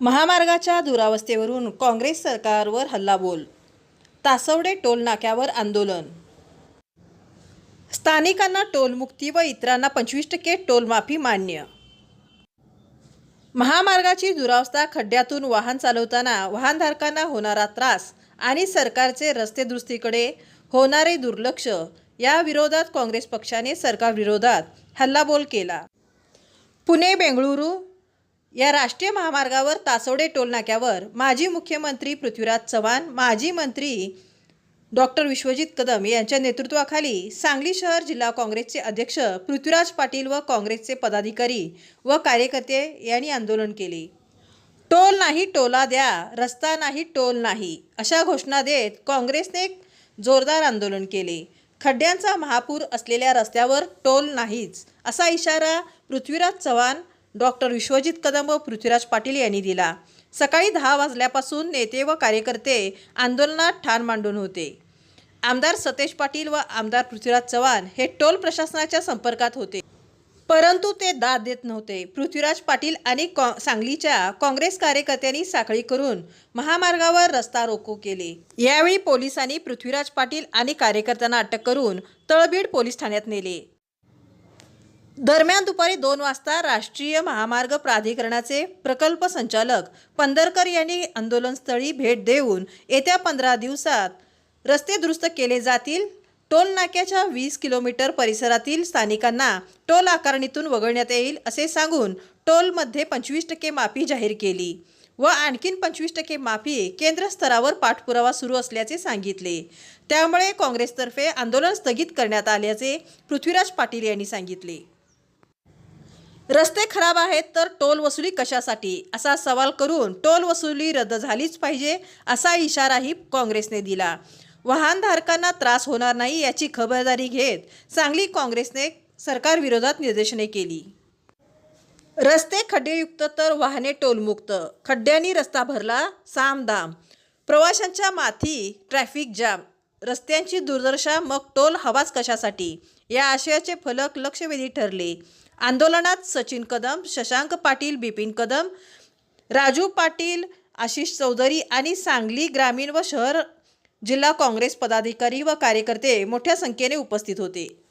महामार्गाच्या दुरावस्थेवरून काँग्रेस सरकारवर हल्लाबोल तासवडे टोल नाक्यावर आंदोलन. स्थानिकांना टोलमुक्ती व इतरांना पंचवीस टक्के टोलमाफी मान्य. महामार्गाची दुरावस्था खड्ड्यातून वाहन चालवताना वाहनधारकांना होणारा त्रास आणि सरकारचे रस्ते दुरुस्तीकडे होणारे दुर्लक्ष या विरोधात काँग्रेस पक्षाने सरकारविरोधात हल्लाबोल केला. पुणे बेंगळुरू या राष्ट्रीय महामार्गावर तासोडे टोलनाक्यावर माजी मुख्यमंत्री पृथ्वीराज चव्हाण माजी मंत्री डॉक्टर विश्वजित कदम यांच्या नेतृत्वाखाली सांगली शहर जिल्हा काँग्रेसचे अध्यक्ष पृथ्वीराज पाटील व काँग्रेसचे पदाधिकारी व कार्यकर्ते यांनी आंदोलन केले. टोल नाही टोला द्या रस्ता नाही टोल नाही अशा घोषणा देत काँग्रेसने जोरदार आंदोलन केले. खड्ड्यांचा महापूर असलेल्या रस्त्यावर टोल नाहीच असा इशारा पृथ्वीराज चव्हाण डॉक्टर विश्वजित कदम व पृथ्वीराज पाटील यांनी दिला. सकाळी दहा वाजल्यापासून नेते व कार्यकर्ते आंदोलनात ठाण मांडून होते. आमदार सतेज पाटील व आमदार पृथ्वीराज चव्हाण हे टोल प्रशासनाच्या संपर्कात होते. परंतु ते दाद देत नव्हते. पृथ्वीराज पाटील आणि कॉ सांगलीच्या काँग्रेस कार्यकर्त्यांनी साखळी करून महामार्गावर रस्ता रोको केले. यावेळी पोलिसांनी पृथ्वीराज पाटील आणि कार्यकर्त्यांना अटक करून तळबीड पोलीस ठाण्यात नेले. दरम्यान दुपारी दोन वाजता राष्ट्रीय महामार्ग प्राधिकरणाचे प्रकल्प संचालक पंधरकर यांनी आंदोलनस्थळी भेट देऊन येत्या पंधरा दिवसात रस्ते दुरुस्त केले जातील. टोल नाक्याच्या वीस किलोमीटर परिसरातील स्थानिकांना टोल आकारणीतून वगळण्यात येईल असे सांगून टोलमध्ये पंचवीस टक्के माफी जाहीर केली व आणखीन पंचवीस टक्के माफी केंद्र स्तरावर पाठपुरावा सुरू असल्याचे सांगितले. त्यामुळे काँग्रेसतर्फे आंदोलन स्थगित करण्यात आल्याचे पृथ्वीराज पाटील यांनी सांगितले. रस्ते खराब आहेत तर टोल वसुली कशासाठी? असा सवाल करून टोल वसुली रद्द झालीच पाहिजे असा इशाराही काँग्रेसने दिला. वाहनधारकांना त्रास होणार नाही याची खबरदारी घेत सांगली काँग्रेसने सरकारविरोधात निदर्शने केली. रस्ते खड्डेयुक्त तर वाहने टोलमुक्त खड्ड्यांनी रस्ता भरला सामदाम. प्रवाशांच्या माथी ट्रॅफिक जाम. रस्त्यांची दुर्दशा मग टोल हवाच कशासाठी? या आशयाचे फलक लक्षवेधी ठरले. आंदोलनात सचिन कदम शशांक पाटील बिपिन कदम राजू पाटील आशिष चौधरी आणि सांगली ग्रामीण व शहर जिल्हा काँग्रेस पदाधिकारी व कार्यकर्ते मोठ्या संख्येने उपस्थित होते.